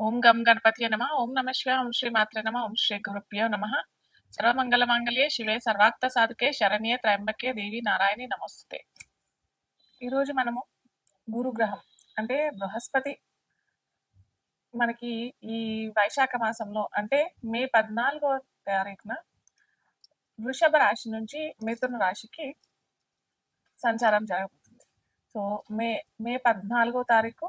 ఓం గం గణపతి నమ ఓం నమ శివ ఓం శ్రీ మాత్రే నమ ఓం శ్రీ గురుభ్యో నమ. సర్వమంగళ మంగళే శివే సర్వాక్త సాధకే శరణ్యే త్రయంబకే దేవి నారాయణి నమస్తే ఈరోజు మనము గురుగ్రహం అంటే బృహస్పతి మనకి ఈ వైశాఖ మాసంలో అంటే మే పద్నాలుగో తారీఖున వృషభ రాశి నుంచి మిథున రాశికి సంచారం జరగబోతుంది. సో మే మే పద్నాలుగో తారీఖు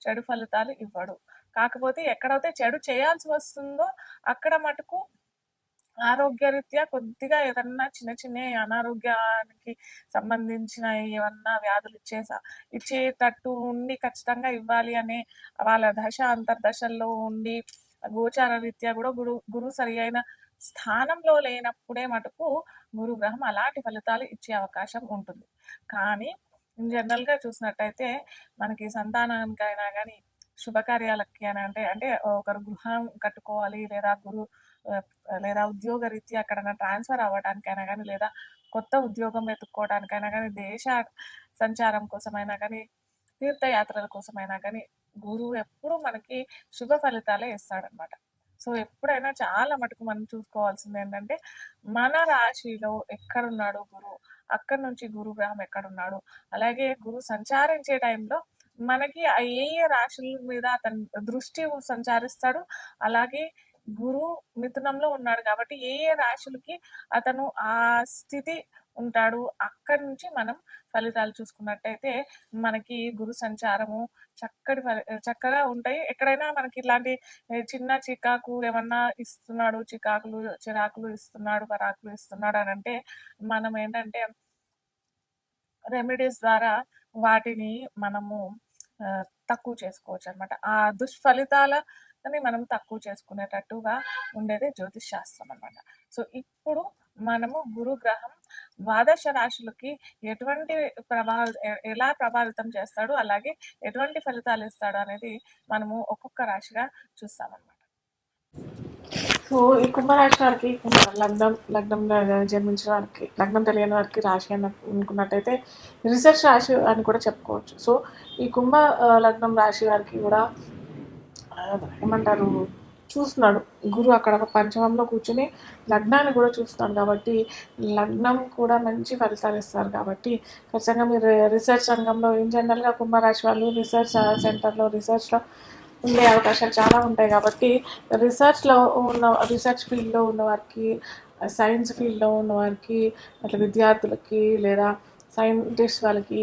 చెడు ఫలితాలు ఇవ్వడు. కాకపోతే ఎక్కడైతే చెడు చేయాల్సి వస్తుందో అక్కడ మటుకు ఆరోగ్యరీత్యా కొద్దిగా ఏదన్నా చిన్న చిన్న అనారోగ్యానికి సంబంధించిన ఏమన్నా వ్యాధులు ఇచ్చేసా ఇచ్చేటట్టు ఉండి ఖచ్చితంగా ఇవ్వాలి అనే వాళ్ళ దశ అంతర్దశల్లో ఉండి గోచార రీత్యా కూడా గురు గురువు సరి అయిన స్థానంలో లేనప్పుడే మటుకు గురుగ్రహం అలాంటి ఫలితాలు ఇచ్చే అవకాశం ఉంటుంది. కానీ జనరల్గా చూసినట్టయితే మనకి సంతానానికైనా కానీ శుభకార్యాలకి అని అంటే అంటే ఒకరు గృహం కట్టుకోవాలి లేదా గురు లేదా ఉద్యోగ రీత్యా అక్కడ ట్రాన్స్ఫర్ అవ్వడానికైనా కానీ లేదా కొత్త ఉద్యోగం వెతుక్కోవడానికైనా కానీ దేశ సంచారం కోసమైనా కానీ తీర్థయాత్రల కోసమైనా కానీ గురువు ఎప్పుడు మనకి శుభ ఫలితాలే ఇస్తాడనమాట సో ఎప్పుడైనా చాలా మటుకు మనం చూసుకోవాల్సింది ఏంటంటే మన రాశిలో ఎక్కడున్నాడు గురువు? అక్కడి నుంచి గురు గ్రహం ఎక్కడున్నాడు? అలాగే గురు సంచారించే టైంలో మనకి ఏ ఏ రాశుల మీద అతని దృష్టి సంచారిస్తాడు? అలాగే గురు మిథునంలో ఉన్నాడు కాబట్టి ఏ ఏ రాశులకి అతను ఆ స్థితి ఉంటాడు. అక్కడి నుంచి మనం ఫలితాలు చూసుకున్నట్టయితే మనకి గురు సంచారము చక్కటి ఫలి చక్కగా ఉంటాయి. ఎక్కడైనా మనకి ఇలాంటి చిన్న చికాకు ఏమన్నా ఇస్తున్నాడు చికాకులు చిరాకులు ఇస్తున్నాడు పరాకులు ఇస్తున్నాడు అని అంటే మనం ఏంటంటే రెమెడీస్ ద్వారా వాటిని మనము తక్కువ చేసుకోవచ్చు అనమాట ఆ దుష్ఫలితాలని మనం తక్కువ చేసుకునేటట్టుగా ఉండేది జ్యోతిష్ శాస్త్రం అనమాట సో ఇప్పుడు మనము గురు గ్రహం ద్వాదశ రాశులకి ఎటువంటి ప్రభావ ఎలా ప్రభావితం చేస్తాడు అలాగే ఎటువంటి ఫలితాలు ఇస్తాడు అనేది మనము ఒక్కొక్క రాశిగా చూస్తామన్నమాట. సో ఈ కుంభరాశి వారికి లగ్నం లగ్నంలో జన్మించిన వారికి లగ్నం తెలియని వారికి రాశి అని అనుకున్నట్టయితే రీసెర్చ్ రాశి అని కూడా చెప్పుకోవచ్చు. సో ఈ కుంభ లగ్నం రాశి వారికి కూడా ఏమంటారు చూస్తున్నాడు. గురు అక్కడ ఒక పంచమంలో కూర్చుని లగ్నాన్ని కూడా చూస్తున్నాడు కాబట్టి లగ్నం కూడా మంచి ఫలితాలు ఇస్తారు కాబట్టి ఖచ్చితంగా మీరు రీసెర్చ్ రంగంలో ఇన్ జనరల్గా కుంభరాశి వాళ్ళు రీసెర్చ్ సెంటర్లో రీసెర్చ్లో ఉండే అవకాశాలు చాలా ఉంటాయి కాబట్టి రీసెర్చ్లో ఉన్న రీసెర్చ్ ఫీల్డ్లో ఉన్న వారికి సైన్స్ ఫీల్డ్లో ఉన్న వారికి అట్లా విద్యార్థులకి లేదా సైంటిస్ట్ వాళ్ళకి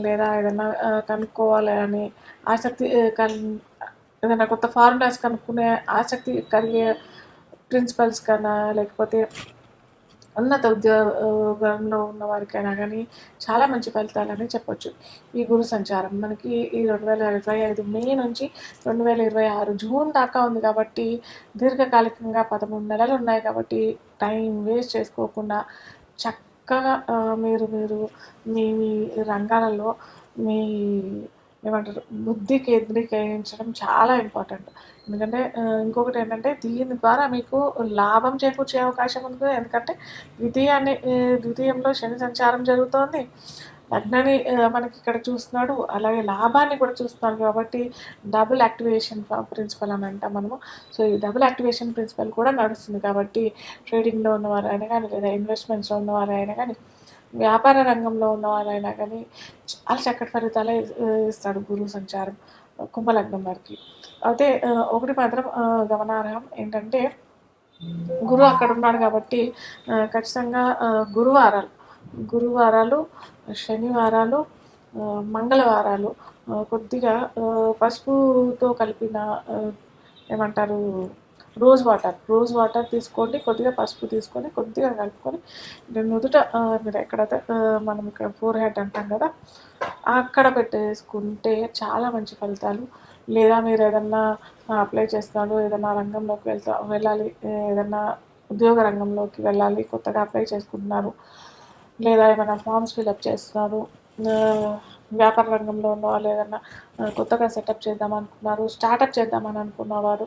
లేదా ఏదైనా కనుక్కోవాలి అని ఆసక్తి కన్ ఏదైనా కొత్త ఫార్ములాస్ కనుక్కునే ఆసక్తి కలిగే ప్రిన్సిపల్స్ కన్నా లేకపోతే ఉన్నత ఉద్యోగంలో ఉన్న వారికైనా కానీ చాలా మంచి ఫలితాలని చెప్పొచ్చు. ఈ గురు సంచారం మనకి ఈ రెండు వేల ఇరవై ఐదు మే నుంచి రెండు వేల ఇరవై ఆరు జూన్ దాకా ఉంది కాబట్టి దీర్ఘకాలికంగా పదమూడు నెలలు ఉన్నాయి కాబట్టి టైం వేస్ట్ చేసుకోకుండా చక్కగా మీరు మీరు మీ మీ రంగాలలో మీ ఏమంటారు బుద్ధి కేంద్రీకరించడం చాలా ఇంపార్టెంట్. ఎందుకంటే ఇంకొకటి ఏంటంటే దీని ద్వారా మీకు లాభం చేకూర్చే అవకాశం ఉంది ఎందుకంటే ద్వితీయాన్ని ద్వితీయంలో శని సంచారం జరుగుతోంది. లగ్నాన్ని మనకి ఇక్కడ చూస్తున్నాడు. అలాగే లాభాన్ని కూడా చూస్తున్నాడు కాబట్టి డబుల్ యాక్టివేషన్ ప్రిన్సిపల్ అని అంటాం మనము. సో ఈ డబుల్ యాక్టివేషన్ ప్రిన్సిపల్ కూడా నడుస్తుంది కాబట్టి ట్రేడింగ్లో ఉన్నవారు అయినా కానీ లేదా ఇన్వెస్ట్మెంట్స్లో అయినా కానీ వ్యాపార రంగంలో ఉన్న వాళ్ళైనా కానీ చాలా చక్కటి ఫలితాలే ఇస్తాడు గురువు సంచారం కుంభలగ్నం వారికి. అయితే ఒకటి మాత్రం గమనార్హం ఏంటంటే గురువు అక్కడ ఉన్నాడు కాబట్టి ఖచ్చితంగా గురువారాలు గురువారాలు శనివారాలు మంగళవారాలు కొద్దిగా పసుపుతో కలిపిన ఏమంటారు రోజ్ వాటర్ రోజ్ వాటర్ తీసుకోండి కొద్దిగా పసుపు తీసుకొని కొద్దిగా కలుపుకొని నేను నుదుట మీరు ఎక్కడైతే మనం ఇక్కడ ఫోర్ హెడ్ అంటాం కదా అక్కడ పెట్టేసుకుంటే చాలా మంచి ఫలితాలు. లేదా మీరు ఏదన్నా అప్లై చేస్తున్నారు ఏదైనా రంగంలోకి వెళ్తా వెళ్ళాలి ఏదన్నా ఉద్యోగ రంగంలోకి వెళ్ళాలి కొత్తగా అప్లై చేసుకుంటున్నారు లేదా ఏమైనా ఫామ్స్ ఫిలప్ చేస్తున్నారు వ్యాపార రంగంలో ఉన్న వాళ్ళు ఏదన్నా కొత్తగా సెటప్ చేద్దాం అనుకున్నారు స్టార్టప్ చేద్దామని అనుకున్నవారు